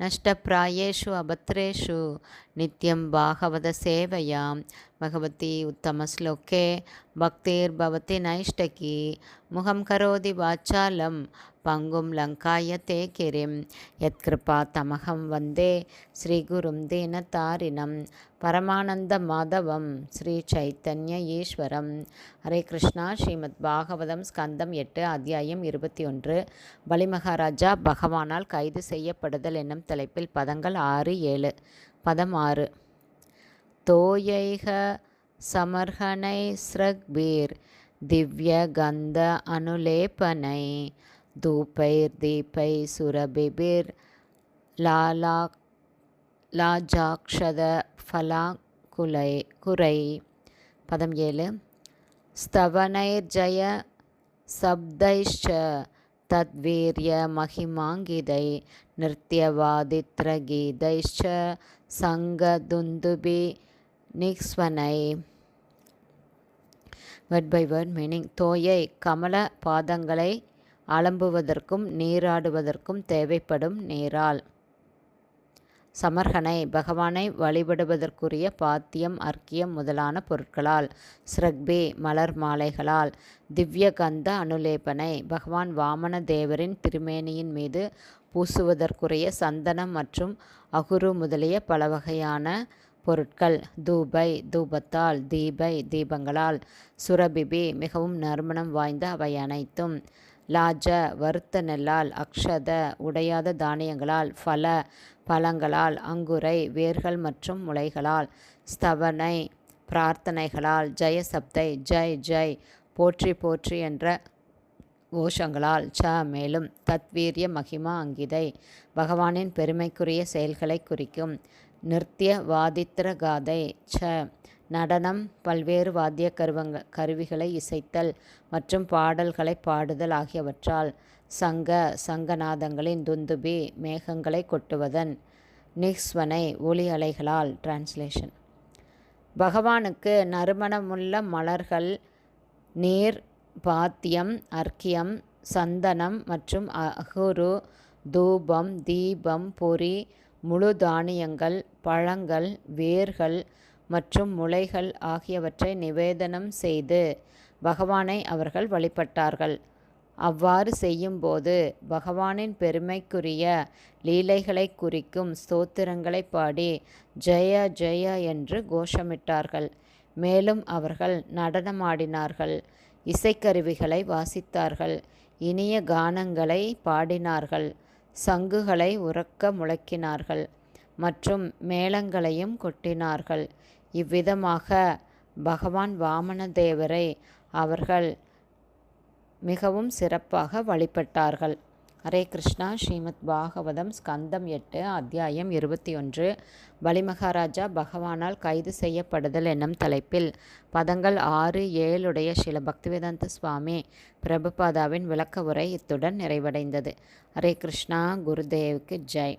நஷ்டப்பிராயேஷு அபத்ரேஷு நித்யம் பாகவத சேவையாம் பகவதி உத்தமஸ்லோக்கே பக்தீர் பவதி நைஷ்டகி முகம் கரோதி வாச்சாலம் பங்கும் லங்காய தே கிரிம் யத்கிருபா தமகம் வந்தே ஸ்ரீகுரும் தீனதாரிணம் பரமானந்த மாதவம் ஸ்ரீ சைத்தன்ய ஈஸ்வரம் ஹரே கிருஷ்ணா ஸ்ரீமத் பாகவதம் ஸ்கந்தம் எட்டு அத்தியாயம் இருபத்தி ஒன்று. பலிமகாராஜா பகவானால் கைது செய்யப்படுதல் என்னும் தலைப்பில் பதங்கள் ஆறு ஏழு. பதம் ஆறு. தோயைக சமர்ஹனை ஸ்ரக்பீர் திவ்ய கந்த அனுலேபனை தூப்பைர் தீபை சுரபிபிர் லாலா லாஜாக்ஷத ஃபலா குலை குறை. பதம் ஏழு. ஸ்தவனைர்ஜய சப்தைஷ்ச தத்வீரிய மகிமாங்கிதை நிருத்தியவாதித்ரகீதைஷ்ச சங்கதுந்துபி நிக்ஸ்வனை வேர்ட் பை வேர்ட் மீனிங் தோயை கமல பாதங்களை அலம்புவதற்கும் நீராடுவதற்கும் தேவைப்படும் நீரால். சமர்கனை பகவானை வழிபடுவதற்குரிய பாத்தியம் அர்க்கியம் முதலான பொருட்களால் ஸ்ரக்பி மலர் மாலைகளால் திவ்ய கந்த அனுலேபனை பகவான் வாமன தேவரின் திருமேனியின் மீது பூசுவதற்குரிய சந்தனம் மற்றும் அகுரு முதலிய பல வகையான பொருட்கள் தூபை தூபத்தால் தீபை தீபங்களால் சுரபிபி மிகவும் நறுமணம் வாய்ந்த அவை அனைத்தும். லாஜ வருத்த நெல்லால் அக்ஷத உடையாத தானியங்களால் ஃபல பழங்களால் அங்குரை வேர்கள் மற்றும் முளைகளால் ஸ்தவனை பிரார்த்தனைகளால் ஜெயசப்தை ஜெய் ஜெய் போற்றி போற்றி என்ற கோஷங்களால் ச மேலும் தத்வீரிய மகிமா அங்கிதை பகவானின் பெருமைக்குரிய செயல்களை குறிக்கும் நிருத்திய வாதித்திர காதை ச நடனம் பல்வேறு வாத்திய கருவங்க கருவிகளை இசைத்தல் மற்றும் பாடல்களை பாடுதல் ஆகியவற்றால் சங்க சங்கநாதங்களின் துந்துபி மேகங்களை கொட்டுவதன் நிக்ஸ்வனை ஒளி அலைகளால் டிரான்ஸ்லேஷன் பகவானுக்கு நறுமணமுள்ள மலர்கள் நீர் பாத்தியம் அர்க்கியம் சந்தனம் மற்றும் அகுரு தூபம் தீபம் பொறி முழு தானியங்கள் பழங்கள் வேர்கள் மற்றும் முளைகள் ஆகியவற்றை நிவேதனம் செய்து பகவானை அவர்கள் வழிபட்டார்கள். அவ்வாறு செய்யும்போது பகவானின் பெருமைக்குரிய லீலைகளை குறிக்கும் ஸ்தோத்திரங்களை பாடி ஜெய ஜெய என்று கோஷமிட்டார்கள். மேலும் அவர்கள் நடனமாடினார்கள் இசைக்கருவிகளை வாசித்தார்கள் இனிய கானங்களை பாடினார்கள் சங்குகளை உறக்க முழக்கினார்கள். மற்றும் மேளங்களையும் கொட்டினார்கள். இவ்விதமாக பகவான் வாமனதேவரை அவர்கள் மிகவும் சிறப்பாக வழிபட்டார்கள். ஹரே கிருஷ்ணா ஸ்ரீமத் பாகவதம் ஸ்கந்தம் எட்டு அத்தியாயம் இருபத்தி ஒன்று. பலிமகாராஜா பகவானால் கைது செய்யப்படுதல் என்னும் தலைப்பில் பதங்கள் ஆறு ஏழுடைய சில பக்திவேதாந்த சுவாமி பிரபுபாதாவின் விளக்க உரை இத்துடன் நிறைவடைந்தது. ஹரே கிருஷ்ணா குருதேவுக்கு ஜெய்.